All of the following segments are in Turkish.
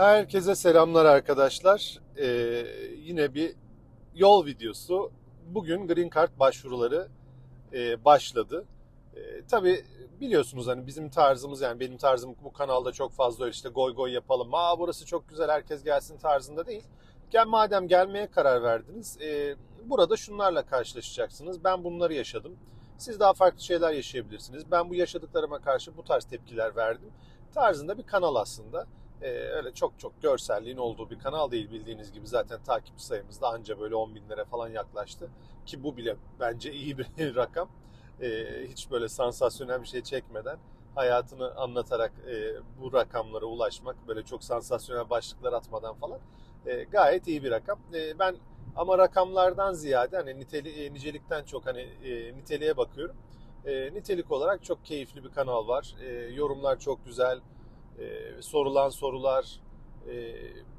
Herkese selamlar arkadaşlar. Ee, yine bir yol videosu. Bugün Green Card başvuruları e, başladı. E, tabii biliyorsunuz hani bizim tarzımız yani benim tarzım bu kanalda çok fazla öyle işte goy goy yapalım. Aa burası çok güzel herkes gelsin tarzında değil. Gel madem gelmeye karar verdiniz. e, burada şunlarla karşılaşacaksınız. Ben bunları yaşadım. Siz daha farklı şeyler yaşayabilirsiniz. Ben bu yaşadıklarıma karşı bu tarz tepkiler verdim. Tarzında bir kanal aslında. Ee, öyle çok çok görselliğin olduğu bir kanal değil. Bildiğiniz gibi zaten takipçi sayımız da anca böyle 10 binlere falan yaklaştı. Ki bu bile bence iyi bir rakam. Ee, hiç böyle sansasyonel bir şey çekmeden hayatını anlatarak e, bu rakamlara ulaşmak böyle çok sansasyonel başlıklar atmadan falan e, gayet iyi bir rakam. E, ben ama rakamlardan ziyade hani niteli, e, nicelikten çok hani e, niteliğe bakıyorum. E, nitelik olarak çok keyifli bir kanal var. E, yorumlar çok güzel ee, sorulan sorular, e,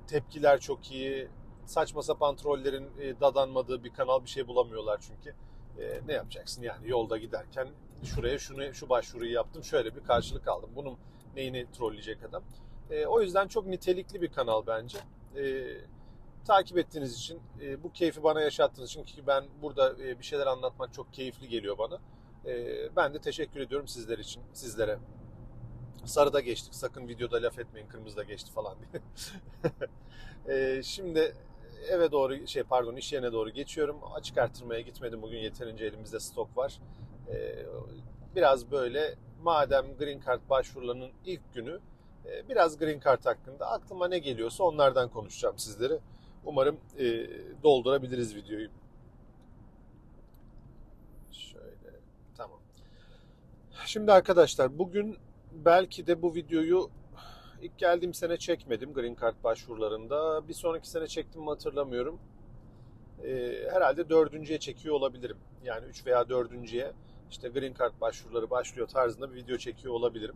tepkiler çok iyi. Saçma sapan trollerin e, dadanmadığı bir kanal bir şey bulamıyorlar çünkü. E, ne yapacaksın yani yolda giderken şuraya şunu şu başvuruyu yaptım şöyle bir karşılık aldım. Bunun neyini trolleyecek adam. E, o yüzden çok nitelikli bir kanal bence. E, takip ettiğiniz için, e, bu keyfi bana yaşattığınız için ki ben burada e, bir şeyler anlatmak çok keyifli geliyor bana. E, ben de teşekkür ediyorum sizler için, sizlere. Sarıda geçtik. Sakın videoda laf etmeyin kırmızıda geçti falan diye. Ee, şimdi eve doğru şey pardon iş yerine doğru geçiyorum. Açık artırmaya gitmedim bugün yeterince elimizde stok var. Ee, biraz böyle madem Green Card başvurularının ilk günü e, biraz Green Card hakkında aklıma ne geliyorsa onlardan konuşacağım sizlere. Umarım e, doldurabiliriz videoyu. Şöyle tamam. Şimdi arkadaşlar bugün belki de bu videoyu ilk geldiğim sene çekmedim Green Card başvurularında. Bir sonraki sene çektim mi hatırlamıyorum. Ee, herhalde dördüncüye çekiyor olabilirim. Yani üç veya dördüncüye işte Green Card başvuruları başlıyor tarzında bir video çekiyor olabilirim.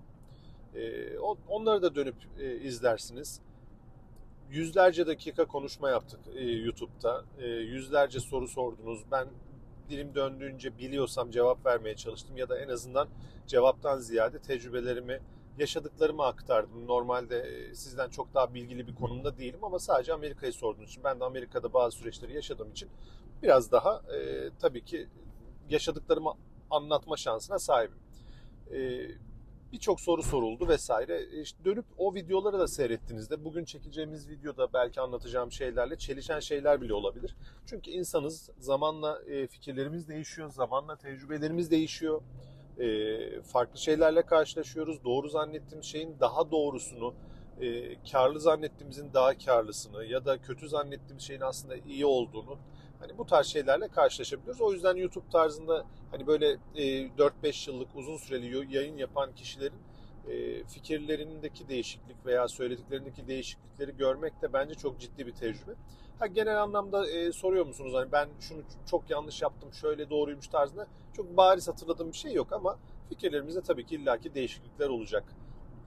Ee, onları da dönüp e, izlersiniz. Yüzlerce dakika konuşma yaptık e, YouTube'da. E, yüzlerce soru sordunuz. Ben dilim döndüğünce biliyorsam cevap vermeye çalıştım ya da en azından cevaptan ziyade tecrübelerimi, yaşadıklarımı aktardım. Normalde e, sizden çok daha bilgili bir konumda değilim ama sadece Amerika'yı sorduğunuz için ben de Amerika'da bazı süreçleri yaşadığım için biraz daha e, tabii ki yaşadıklarımı anlatma şansına sahibim. E, Birçok soru soruldu vesaire. E, İşte dönüp o videoları da seyrettiğinizde bugün çekeceğimiz videoda belki anlatacağım şeylerle çelişen şeyler bile olabilir. Çünkü insanız zamanla e, fikirlerimiz değişiyor, zamanla tecrübelerimiz değişiyor. E, farklı şeylerle karşılaşıyoruz. Doğru zannettiğimiz şeyin daha doğrusunu, karlı zannettiğimizin daha karlısını ya da kötü zannettiğimiz şeyin aslında iyi olduğunu hani bu tarz şeylerle karşılaşabiliyoruz. O yüzden YouTube tarzında hani böyle e, 4-5 yıllık uzun süreli yayın yapan kişilerin e, fikirlerindeki değişiklik veya söylediklerindeki değişiklikleri görmek de bence çok ciddi bir tecrübe. Ha, genel anlamda e, soruyor musunuz hani ben şunu çok yanlış yaptım şöyle doğruymuş tarzında çok bariz hatırladığım bir şey yok ama fikirlerimizde tabii ki illaki değişiklikler olacak.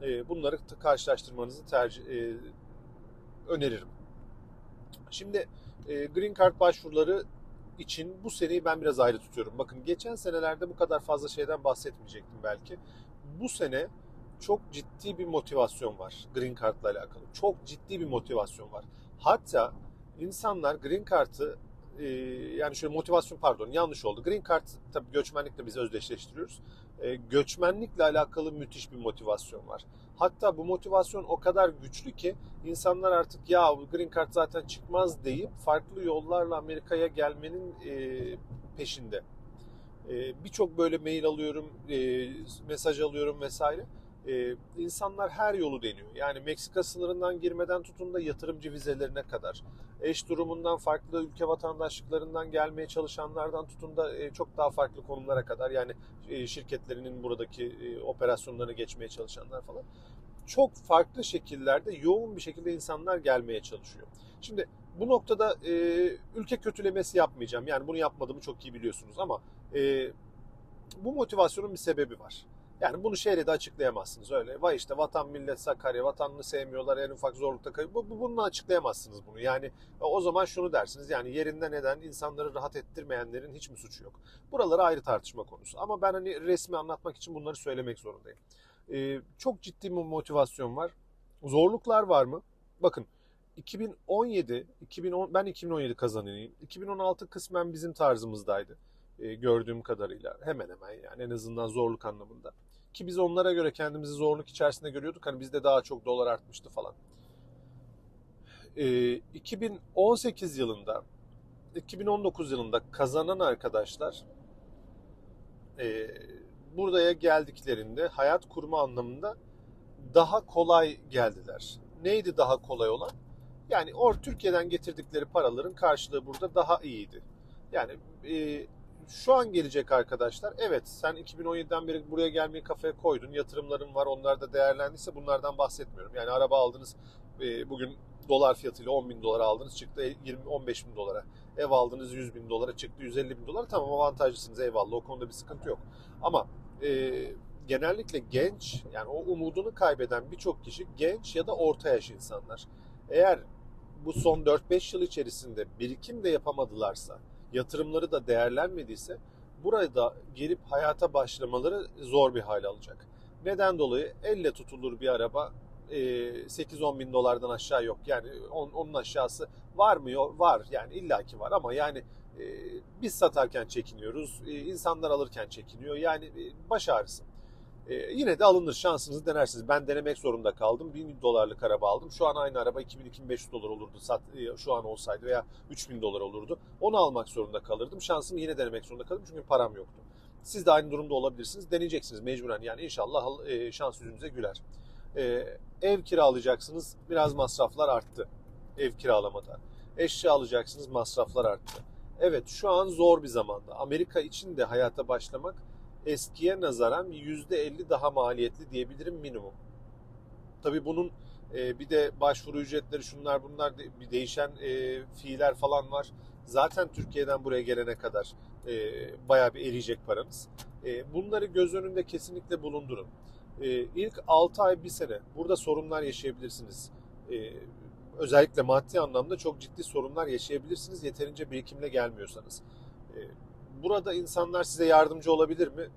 E, bunları karşılaştırmanızı tercih e, öneririm. Şimdi e, Green Card başvuruları için bu seneyi ben biraz ayrı tutuyorum. Bakın geçen senelerde bu kadar fazla şeyden bahsetmeyecektim belki. Bu sene çok ciddi bir motivasyon var Green Card'la alakalı. Çok ciddi bir motivasyon var. Hatta insanlar Green Card'ı e, yani şöyle motivasyon pardon yanlış oldu. Green Card tabii göçmenlikle biz özdeşleştiriyoruz. E, göçmenlikle alakalı müthiş bir motivasyon var. Hatta bu motivasyon o kadar güçlü ki insanlar artık ya Green Card zaten çıkmaz deyip farklı yollarla Amerika'ya gelmenin e, peşinde. E, Birçok böyle mail alıyorum, e, mesaj alıyorum vesaire. E, insanlar her yolu deniyor. Yani Meksika sınırından girmeden tutun da yatırımcı vizelerine kadar. Eş durumundan farklı ülke vatandaşlıklarından gelmeye çalışanlardan tutun da e, çok daha farklı konumlara kadar. Yani e, şirketlerinin buradaki e, operasyonlarını geçmeye çalışanlar falan. Çok farklı şekillerde yoğun bir şekilde insanlar gelmeye çalışıyor. Şimdi bu noktada e, ülke kötülemesi yapmayacağım. Yani bunu yapmadığımı çok iyi biliyorsunuz ama e, bu motivasyonun bir sebebi var. Yani bunu şeyle de açıklayamazsınız öyle. Vay işte vatan millet Sakarya, vatanını sevmiyorlar, en ufak zorlukta kalıyor. Bu, bu, bununla açıklayamazsınız bunu. Yani o zaman şunu dersiniz yani yerinde neden insanları rahat ettirmeyenlerin hiç mi suçu yok? Buraları ayrı tartışma konusu. Ama ben hani resmi anlatmak için bunları söylemek zorundayım. Ee, çok ciddi bir motivasyon var. Zorluklar var mı? bakın 2017, 2010 ben 2017 kazananıyım. 2016 kısmen bizim tarzımızdaydı e, gördüğüm kadarıyla. Hemen hemen yani en azından zorluk anlamında. Ki biz onlara göre kendimizi zorluk içerisinde görüyorduk. Hani bizde daha çok dolar artmıştı falan. E, 2018 yılında 2019 yılında kazanan arkadaşlar e, buraya geldiklerinde hayat kurma anlamında daha kolay geldiler. Neydi daha kolay olan? Yani or Türkiye'den getirdikleri paraların karşılığı burada daha iyiydi. Yani e, şu an gelecek arkadaşlar. Evet sen 2017'den beri buraya gelmeyi kafaya koydun. Yatırımların var onlar da değerlendiyse bunlardan bahsetmiyorum. Yani araba aldınız e, bugün dolar fiyatıyla 10 bin dolara aldınız çıktı 20 15 bin dolara. Ev aldınız 100 bin dolara çıktı 150 bin dolara. Tamam avantajlısınız eyvallah o konuda bir sıkıntı yok. Ama e, genellikle genç yani o umudunu kaybeden birçok kişi genç ya da orta yaş insanlar. Eğer bu son 4-5 yıl içerisinde birikim de yapamadılarsa, yatırımları da değerlenmediyse burada gelip hayata başlamaları zor bir hale alacak. Neden dolayı? Elle tutulur bir araba 8-10 bin dolardan aşağı yok. Yani onun aşağısı var mı? Var. Yani illaki var ama yani biz satarken çekiniyoruz. insanlar alırken çekiniyor. Yani baş ağrısı. Ee, yine de alınır şansınızı denersiniz. Ben denemek zorunda kaldım. 1000 dolarlık araba aldım. Şu an aynı araba 2000-2500 dolar olurdu sat, şu an olsaydı veya 3000 dolar olurdu. Onu almak zorunda kalırdım. Şansımı yine denemek zorunda kaldım çünkü param yoktu. Siz de aynı durumda olabilirsiniz. Deneyeceksiniz mecburen. Yani inşallah e, şans yüzünüze güler. E, ev kiralayacaksınız. Biraz masraflar arttı. Ev kiralamada. Eşya alacaksınız. Masraflar arttı. Evet şu an zor bir zamanda. Amerika için de hayata başlamak eskiye nazaran %50 daha maliyetli diyebilirim minimum. Tabii bunun e, bir de başvuru ücretleri şunlar bunlar bir değişen e, fiiller falan var. Zaten Türkiye'den buraya gelene kadar e, bayağı bir eriyecek paranız. bunları göz önünde kesinlikle bulundurun. İlk 6 ay bir sene burada sorunlar yaşayabilirsiniz. özellikle maddi anlamda çok ciddi sorunlar yaşayabilirsiniz yeterince birikimle gelmiyorsanız burada insanlar size yardımcı olabilir mi?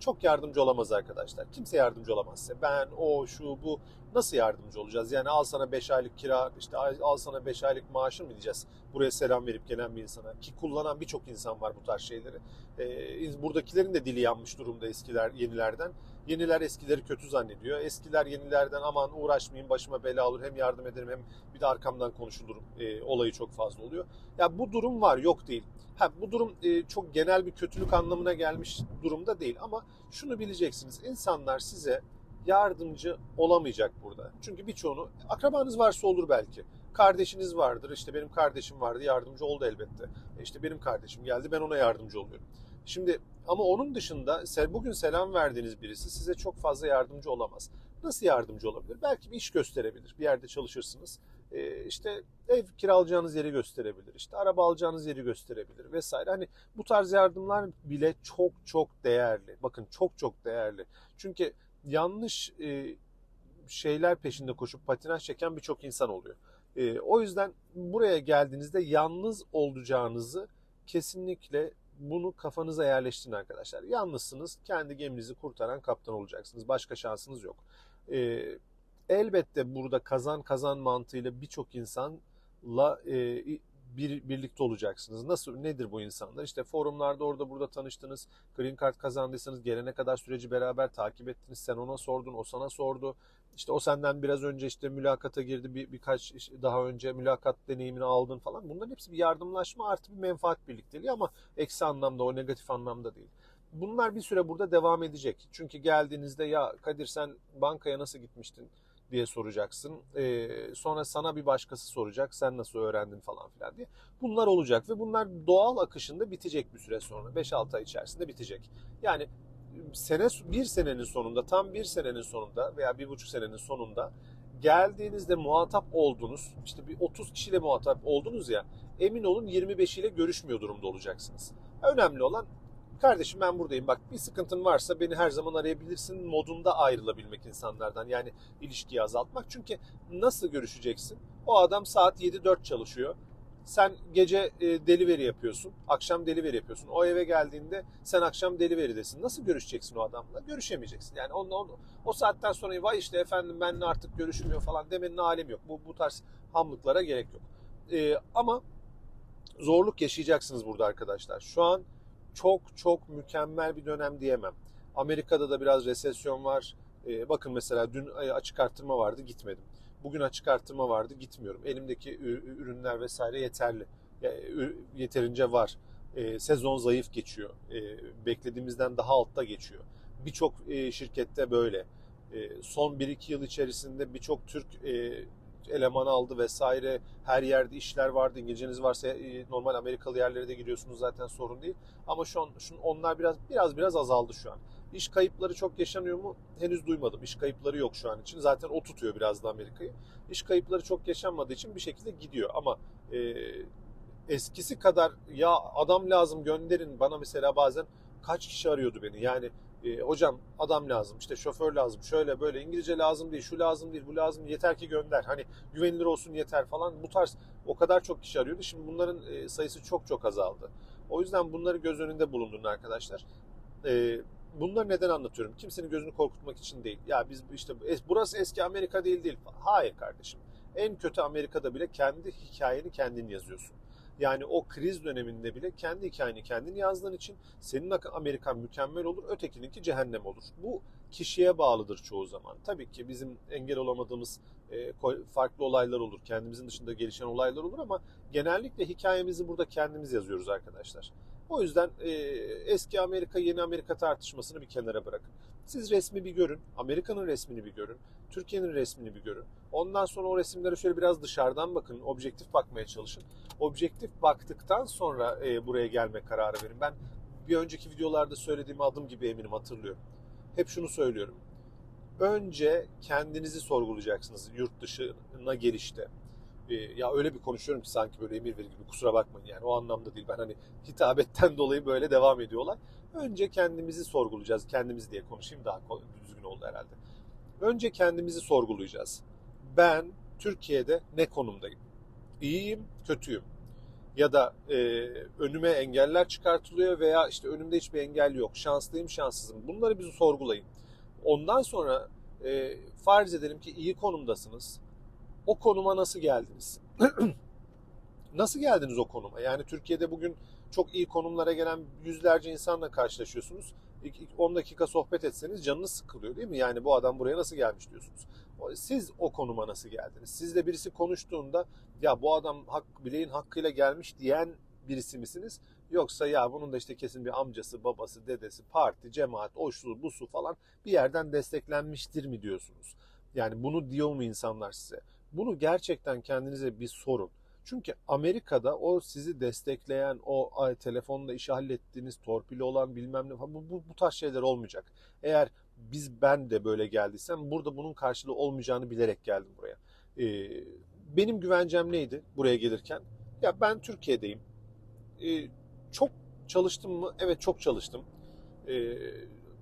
Çok yardımcı olamaz arkadaşlar. Kimse yardımcı olamaz size. Ben, o, şu, bu nasıl yardımcı olacağız? Yani al sana 5 aylık kira, işte al sana 5 aylık maaşın mı diyeceğiz? Buraya selam verip gelen bir insana. Ki kullanan birçok insan var bu tarz şeyleri. Ee, buradakilerin de dili yanmış durumda eskiler, yenilerden. Yeniler eskileri kötü zannediyor. Eskiler yenilerden aman uğraşmayayım başıma bela olur hem yardım ederim hem bir de arkamdan konuşulurum e, olayı çok fazla oluyor. Ya bu durum var yok değil. Ha, bu durum e, çok genel bir kötülük anlamına gelmiş durumda değil ama şunu bileceksiniz. İnsanlar size yardımcı olamayacak burada. Çünkü birçoğunu akrabanız varsa olur belki. Kardeşiniz vardır. İşte benim kardeşim vardı yardımcı oldu elbette. E, işte benim kardeşim geldi ben ona yardımcı oluyorum. Şimdi ama onun dışında bugün selam verdiğiniz birisi size çok fazla yardımcı olamaz. Nasıl yardımcı olabilir? Belki bir iş gösterebilir. Bir yerde çalışırsınız. Ee, işte ev kiralayacağınız yeri gösterebilir. İşte araba alacağınız yeri gösterebilir vesaire. Hani bu tarz yardımlar bile çok çok değerli. Bakın çok çok değerli. Çünkü yanlış e, şeyler peşinde koşup patinaj çeken birçok insan oluyor. E, o yüzden buraya geldiğinizde yalnız olacağınızı kesinlikle bunu kafanıza yerleştirin arkadaşlar. Yalnızsınız, kendi geminizi kurtaran kaptan olacaksınız. Başka şansınız yok. E, elbette burada kazan kazan mantığıyla birçok insanla e, bir, birlikte olacaksınız. Nasıl nedir bu insanlar? İşte forumlarda orada burada tanıştınız. Green Card kazandıysanız gelene kadar süreci beraber takip ettiniz. Sen ona sordun, o sana sordu. İşte o senden biraz önce işte mülakata girdi. Bir, birkaç daha önce mülakat deneyimini aldın falan. Bunların hepsi bir yardımlaşma artı bir menfaat birlikteliği ama eksi anlamda o negatif anlamda değil. Bunlar bir süre burada devam edecek. Çünkü geldiğinizde ya Kadir sen bankaya nasıl gitmiştin? Diye soracaksın. Ee, sonra sana bir başkası soracak. Sen nasıl öğrendin falan filan diye. Bunlar olacak ve bunlar doğal akışında bitecek bir süre sonra. 5-6 ay içerisinde bitecek. Yani sene bir senenin sonunda tam bir senenin sonunda veya bir buçuk senenin sonunda geldiğinizde muhatap oldunuz işte bir 30 kişiyle muhatap oldunuz ya emin olun 25 ile görüşmüyor durumda olacaksınız. Önemli olan kardeşim ben buradayım bak bir sıkıntın varsa beni her zaman arayabilirsin modunda ayrılabilmek insanlardan. Yani ilişkiyi azaltmak. Çünkü nasıl görüşeceksin? O adam saat 7-4 çalışıyor. Sen gece e, delivery yapıyorsun, akşam delivery yapıyorsun. O eve geldiğinde sen akşam delivery'desin. Nasıl görüşeceksin o adamla? Görüşemeyeceksin. Yani onunla, onu, o saatten sonra vay işte efendim benimle artık görüşmüyor falan demenin alemi yok. Bu, bu tarz hamlıklara gerek yok. E, ama zorluk yaşayacaksınız burada arkadaşlar. Şu an çok çok mükemmel bir dönem diyemem. Amerika'da da biraz resesyon var. Ee, bakın mesela dün açık arttırma vardı gitmedim. Bugün açık arttırma vardı gitmiyorum. Elimdeki ürünler vesaire yeterli. Yeterince var. Ee, sezon zayıf geçiyor. Ee, beklediğimizden daha altta geçiyor. Birçok e, şirkette böyle. Son 1-2 yıl içerisinde birçok Türk e, eleman aldı vesaire. Her yerde işler vardı. İngilizceniz varsa e, normal Amerikalı yerlere de giriyorsunuz zaten sorun değil. Ama şu an şu, onlar biraz biraz biraz azaldı şu an. İş kayıpları çok yaşanıyor mu? Henüz duymadım. İş kayıpları yok şu an için. Zaten o tutuyor biraz da Amerika'yı. İş kayıpları çok yaşanmadığı için bir şekilde gidiyor. Ama e, eskisi kadar ya adam lazım gönderin bana mesela bazen kaç kişi arıyordu beni. Yani e, hocam adam lazım, işte şoför lazım, şöyle böyle İngilizce lazım değil, şu lazım değil, bu lazım yeter ki gönder. Hani güvenilir olsun yeter falan. Bu tarz o kadar çok kişi arıyordu. Şimdi bunların e, sayısı çok çok azaldı. O yüzden bunları göz önünde bulundurun arkadaşlar. E, bunları neden anlatıyorum? Kimsenin gözünü korkutmak için değil. Ya biz işte burası eski Amerika değil değil. Hayır kardeşim. En kötü Amerika'da bile kendi hikayeni kendin yazıyorsun. Yani o kriz döneminde bile kendi hikayeni kendin yazdığın için senin Amerikan mükemmel olur, ötekininki cehennem olur. Bu kişiye bağlıdır çoğu zaman. Tabii ki bizim engel olamadığımız e, farklı olaylar olur, kendimizin dışında gelişen olaylar olur ama genellikle hikayemizi burada kendimiz yazıyoruz arkadaşlar. O yüzden e, eski Amerika yeni Amerika tartışmasını bir kenara bırakın. Siz resmi bir görün, Amerika'nın resmini bir görün, Türkiye'nin resmini bir görün. Ondan sonra o resimlere şöyle biraz dışarıdan bakın, objektif bakmaya çalışın. Objektif baktıktan sonra e, buraya gelme kararı verin. Ben bir önceki videolarda söylediğim adım gibi eminim hatırlıyorum. Hep şunu söylüyorum. Önce kendinizi sorgulayacaksınız yurt dışına gelişte. Ee, ya öyle bir konuşuyorum ki sanki böyle emir verir gibi kusura bakmayın yani o anlamda değil. Ben hani hitabetten dolayı böyle devam ediyorlar. Önce kendimizi sorgulayacağız. Kendimiz diye konuşayım daha düzgün oldu herhalde. Önce kendimizi sorgulayacağız. Ben Türkiye'de ne konumdayım? İyiyim, kötüyüm. Ya da e, önüme engeller çıkartılıyor veya işte önümde hiçbir engel yok. Şanslıyım, şanssızım. Bunları bizi sorgulayın. Ondan sonra e, farz edelim ki iyi konumdasınız. O konuma nasıl geldiniz? nasıl geldiniz o konuma? Yani Türkiye'de bugün çok iyi konumlara gelen yüzlerce insanla karşılaşıyorsunuz. 10 dakika sohbet etseniz canınız sıkılıyor değil mi? Yani bu adam buraya nasıl gelmiş diyorsunuz. Siz o konuma nasıl geldiniz? Sizle birisi konuştuğunda ya bu adam hak, bileğin hakkıyla gelmiş diyen birisi misiniz? Yoksa ya bunun da işte kesin bir amcası, babası, dedesi, parti, cemaat, o şu, bu su falan bir yerden desteklenmiştir mi diyorsunuz? Yani bunu diyor mu insanlar size? Bunu gerçekten kendinize bir sorun. Çünkü Amerika'da o sizi destekleyen, o ay, telefonla işi hallettiğiniz, torpili olan bilmem ne bu, bu, bu tarz şeyler olmayacak. Eğer biz ben de böyle geldiysem burada bunun karşılığı olmayacağını bilerek geldim buraya. Ee, benim güvencem neydi buraya gelirken? Ya ben Türkiye'deyim. Ee, çok çalıştım mı? Evet çok çalıştım. Ee,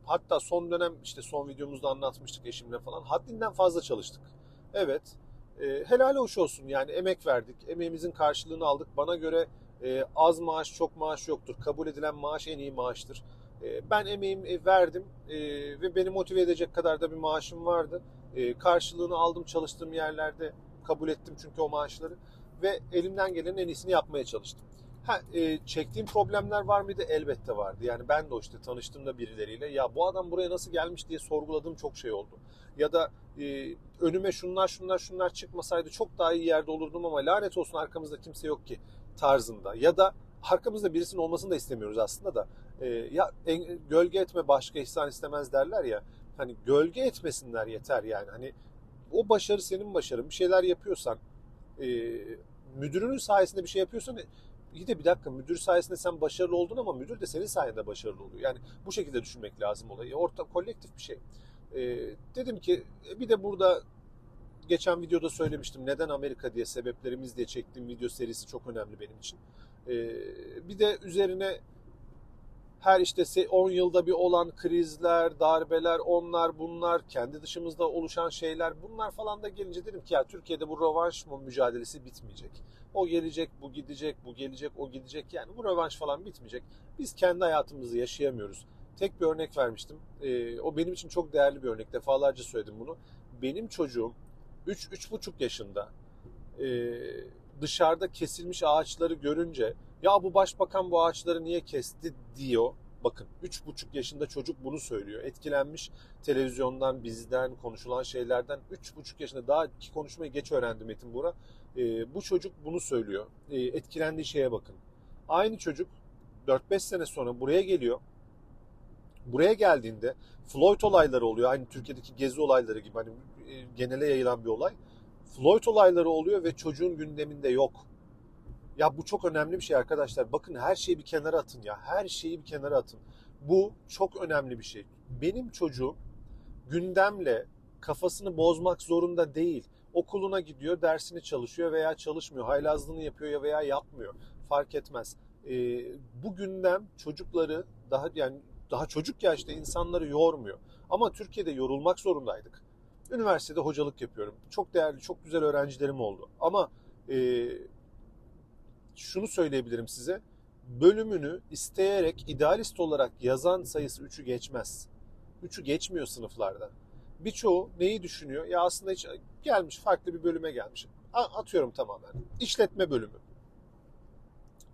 hatta son dönem işte son videomuzda anlatmıştık eşimle falan. Haddinden fazla çalıştık. Evet e, helal hoş olsun yani emek verdik. Emeğimizin karşılığını aldık. Bana göre e, az maaş çok maaş yoktur. Kabul edilen maaş en iyi maaştır. E, ben emeğimi verdim e, ve beni motive edecek kadar da bir maaşım vardı. E, karşılığını aldım çalıştığım yerlerde kabul ettim çünkü o maaşları ve elimden gelenin en iyisini yapmaya çalıştım. Ha, e, çektiğim problemler var mıydı? Elbette vardı. Yani ben de işte tanıştığımda birileriyle ya bu adam buraya nasıl gelmiş diye sorguladığım çok şey oldu. Ya da e, önüme şunlar şunlar şunlar çıkmasaydı çok daha iyi yerde olurdum ama lanet olsun arkamızda kimse yok ki tarzında. Ya da arkamızda birisinin olmasını da istemiyoruz aslında da. E, ya en, gölge etme başka ihsan istemez derler ya. Hani gölge etmesinler yeter yani. Hani o başarı senin başarın. Bir şeyler yapıyorsan e, müdürünün sayesinde bir şey yapıyorsan iyi de bir dakika müdür sayesinde sen başarılı oldun ama müdür de senin sayende başarılı oluyor. Yani bu şekilde düşünmek lazım olayı. Orta kolektif bir şey. Ee, dedim ki e, bir de burada geçen videoda söylemiştim neden Amerika diye sebeplerimiz diye çektiğim video serisi çok önemli benim için. Ee, bir de üzerine her işte se- 10 yılda bir olan krizler, darbeler, onlar bunlar, kendi dışımızda oluşan şeyler bunlar falan da gelince dedim ki ya Türkiye'de bu rövanş mücadelesi bitmeyecek. O gelecek, bu gidecek, bu gelecek, o gidecek. Yani bu rövanş falan bitmeyecek. Biz kendi hayatımızı yaşayamıyoruz. Tek bir örnek vermiştim. Ee, o benim için çok değerli bir örnek. Defalarca söyledim bunu. Benim çocuğum 3-3,5 yaşında e, dışarıda kesilmiş ağaçları görünce ya bu başbakan bu ağaçları niye kesti diyor. Bakın 3,5 yaşında çocuk bunu söylüyor. Etkilenmiş televizyondan, bizden, konuşulan şeylerden 3,5 yaşında daha ki konuşmayı geç öğrendi Metin Bura. E, bu çocuk bunu söylüyor. E, etkilendiği şeye bakın. Aynı çocuk 4-5 sene sonra buraya geliyor. Buraya geldiğinde Floyd olayları oluyor. Aynı Türkiye'deki gezi olayları gibi hani e, genele yayılan bir olay. Floyd olayları oluyor ve çocuğun gündeminde yok. Ya bu çok önemli bir şey arkadaşlar. Bakın her şeyi bir kenara atın ya. Her şeyi bir kenara atın. Bu çok önemli bir şey. Benim çocuğum gündemle kafasını bozmak zorunda değil. Okuluna gidiyor, dersini çalışıyor veya çalışmıyor. Haylazlığını yapıyor ya veya yapmıyor. Fark etmez. Ee, bu gündem çocukları daha yani daha çocuk yaşta insanları yormuyor. Ama Türkiye'de yorulmak zorundaydık. Üniversitede hocalık yapıyorum. Çok değerli, çok güzel öğrencilerim oldu. Ama e, şunu söyleyebilirim size. Bölümünü isteyerek, idealist olarak yazan sayısı 3'ü geçmez. 3'ü geçmiyor sınıflarda. Birçoğu neyi düşünüyor? Ya aslında hiç gelmiş, farklı bir bölüme gelmiş. Atıyorum tamamen. İşletme bölümü.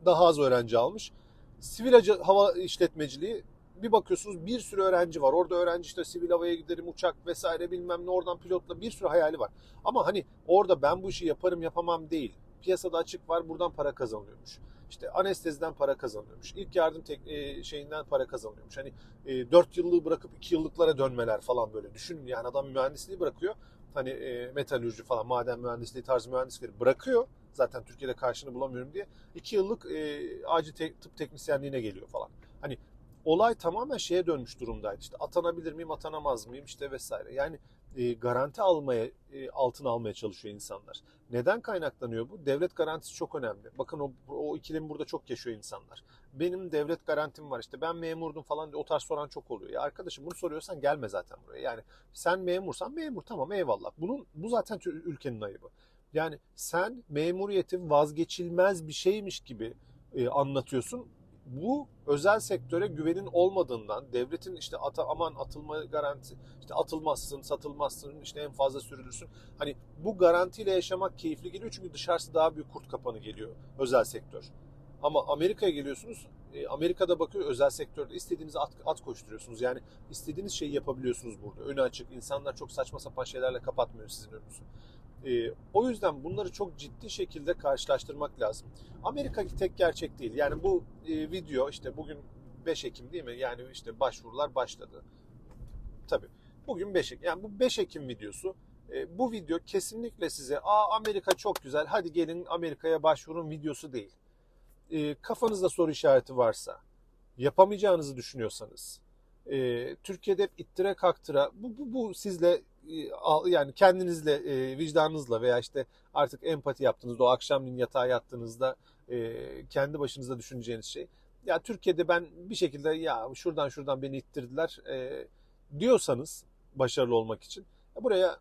Daha az öğrenci almış. Sivil hava işletmeciliği bir bakıyorsunuz bir sürü öğrenci var. Orada öğrenci işte sivil havaya giderim, uçak vesaire bilmem ne oradan pilotla bir sürü hayali var. Ama hani orada ben bu işi yaparım yapamam değil. Piyasada açık var buradan para kazanılıyormuş. İşte anesteziden para kazanılıyormuş. İlk yardım tek, e, şeyinden para kazanılıyormuş. Hani e, 4 yıllığı bırakıp 2 yıllıklara dönmeler falan böyle. Düşünün yani adam mühendisliği bırakıyor. Hani e, metalürji falan maden mühendisliği tarzı mühendisleri bırakıyor. Zaten Türkiye'de karşını bulamıyorum diye. 2 yıllık e, acil te- tıp teknisyenliğine geliyor falan. Hani olay tamamen şeye dönmüş durumdaydı. İşte atanabilir miyim, atanamaz mıyım işte vesaire. Yani e, garanti almaya, e, altına almaya çalışıyor insanlar. Neden kaynaklanıyor bu? Devlet garantisi çok önemli. Bakın o, o ikilemi burada çok yaşıyor insanlar. Benim devlet garantim var işte ben memurdum falan diye o tarz soran çok oluyor. Ya arkadaşım bunu soruyorsan gelme zaten buraya. Yani sen memursan memur tamam eyvallah. Bunun bu zaten ülkenin ayıbı. Yani sen memuriyetin vazgeçilmez bir şeymiş gibi e, anlatıyorsun bu özel sektöre güvenin olmadığından devletin işte ata, aman atılma garanti işte atılmazsın satılmazsın işte en fazla sürülürsün. Hani bu garantiyle yaşamak keyifli geliyor çünkü dışarısı daha büyük kurt kapanı geliyor özel sektör. Ama Amerika'ya geliyorsunuz e, Amerika'da bakıyor özel sektörde istediğiniz at, at koşturuyorsunuz. Yani istediğiniz şeyi yapabiliyorsunuz burada. Önü açık. İnsanlar çok saçma sapan şeylerle kapatmıyor sizin önünüzü. E, o yüzden bunları çok ciddi şekilde karşılaştırmak lazım. Amerika tek gerçek değil. Yani bu e, video işte bugün 5 Ekim değil mi? Yani işte başvurular başladı. Tabii. Bugün 5 Ekim. Yani bu 5 Ekim videosu. E, bu video kesinlikle size Aa Amerika çok güzel hadi gelin Amerika'ya başvurun videosu değil. E, kafanızda soru işareti varsa, yapamayacağınızı düşünüyorsanız, e, Türkiye'de hep ittire kaktıra bu, bu, bu sizle yani kendinizle e, vicdanınızla veya işte artık empati yaptığınızda o akşamleyin yatağa yattığınızda e, kendi başınıza düşüneceğiniz şey. Ya Türkiye'de ben bir şekilde ya şuradan şuradan beni ittirdiler e, diyorsanız başarılı olmak için ya buraya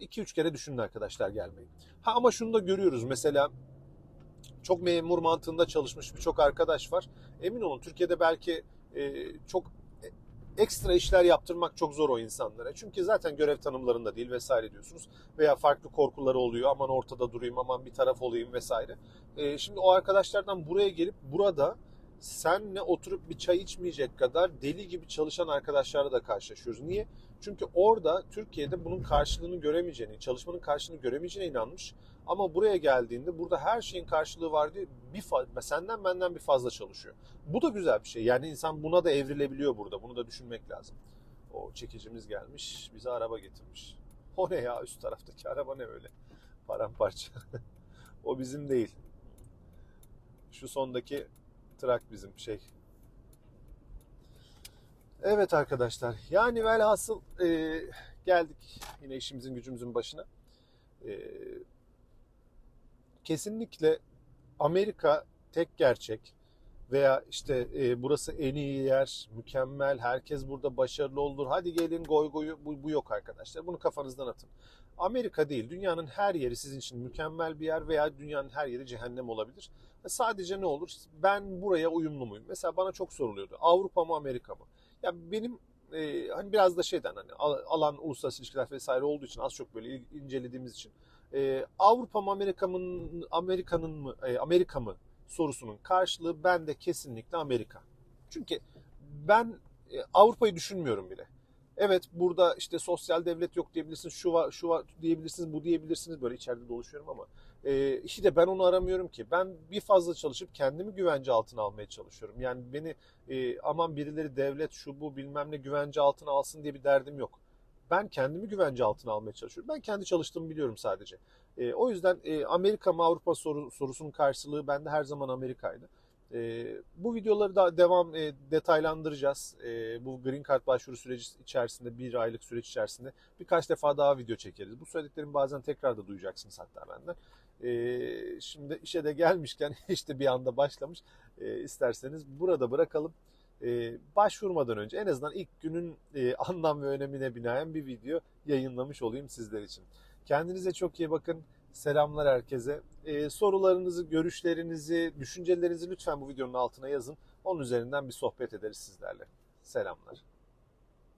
2-3 kere düşünün arkadaşlar gelmeyin. Ha ama şunu da görüyoruz mesela çok memur mantığında çalışmış birçok arkadaş var. Emin olun Türkiye'de belki e, çok ekstra işler yaptırmak çok zor o insanlara. Çünkü zaten görev tanımlarında değil vesaire diyorsunuz. Veya farklı korkuları oluyor. Aman ortada durayım, aman bir taraf olayım vesaire. E, şimdi o arkadaşlardan buraya gelip burada senle oturup bir çay içmeyecek kadar deli gibi çalışan arkadaşlarla da karşılaşıyoruz. Niye? Çünkü orada Türkiye'de bunun karşılığını göremeyeceğini, çalışmanın karşılığını göremeyeceğine inanmış. Ama buraya geldiğinde burada her şeyin karşılığı var diye bir senden benden bir fazla çalışıyor. Bu da güzel bir şey. Yani insan buna da evrilebiliyor burada. Bunu da düşünmek lazım. O çekicimiz gelmiş, bize araba getirmiş. O ne ya üst taraftaki araba ne öyle? Paramparça. o bizim değil. Şu sondaki trak bizim şey. Evet arkadaşlar. Yani velhasıl e, geldik yine işimizin gücümüzün başına. E, kesinlikle Amerika tek gerçek. veya işte e, burası en iyi yer, mükemmel, herkes burada başarılı olur. Hadi gelin goy goyu bu, bu yok arkadaşlar. Bunu kafanızdan atın. Amerika değil, dünyanın her yeri sizin için mükemmel bir yer veya dünyanın her yeri cehennem olabilir. Sadece ne olur? Ben buraya uyumlu muyum? Mesela bana çok soruluyordu. Avrupa mı Amerika mı? Ya benim e, hani biraz da şeyden hani al- alan uluslararası ilişkiler vesaire olduğu için az çok böyle incelediğimiz için e, Avrupa mı Amerika mı Amerika'nın mı e, Amerika mı sorusunun karşılığı bende kesinlikle Amerika. Çünkü ben e, Avrupa'yı düşünmüyorum bile. Evet burada işte sosyal devlet yok diyebilirsiniz, şu var, şu var diyebilirsiniz, bu diyebilirsiniz. Böyle içeride dolaşıyorum ama e, işte ben onu aramıyorum ki. Ben bir fazla çalışıp kendimi güvence altına almaya çalışıyorum. Yani beni e, aman birileri devlet şu bu bilmem ne güvence altına alsın diye bir derdim yok. Ben kendimi güvence altına almaya çalışıyorum. Ben kendi çalıştığımı biliyorum sadece. E, o yüzden e, Amerika mı Avrupa soru, sorusunun karşılığı bende her zaman Amerika'ydı. E, bu videoları da devam e, detaylandıracağız. E, bu Green Card başvuru süreci içerisinde bir aylık süreç içerisinde birkaç defa daha video çekeriz. Bu söylediklerimi bazen tekrar da duyacaksınız hatta benden. E, şimdi işe de gelmişken işte bir anda başlamış. E, isterseniz burada bırakalım. E, başvurmadan önce en azından ilk günün e, anlam ve önemine binaen bir video yayınlamış olayım sizler için. Kendinize çok iyi bakın. Selamlar herkese. Ee, sorularınızı, görüşlerinizi, düşüncelerinizi lütfen bu videonun altına yazın. Onun üzerinden bir sohbet ederiz sizlerle. Selamlar.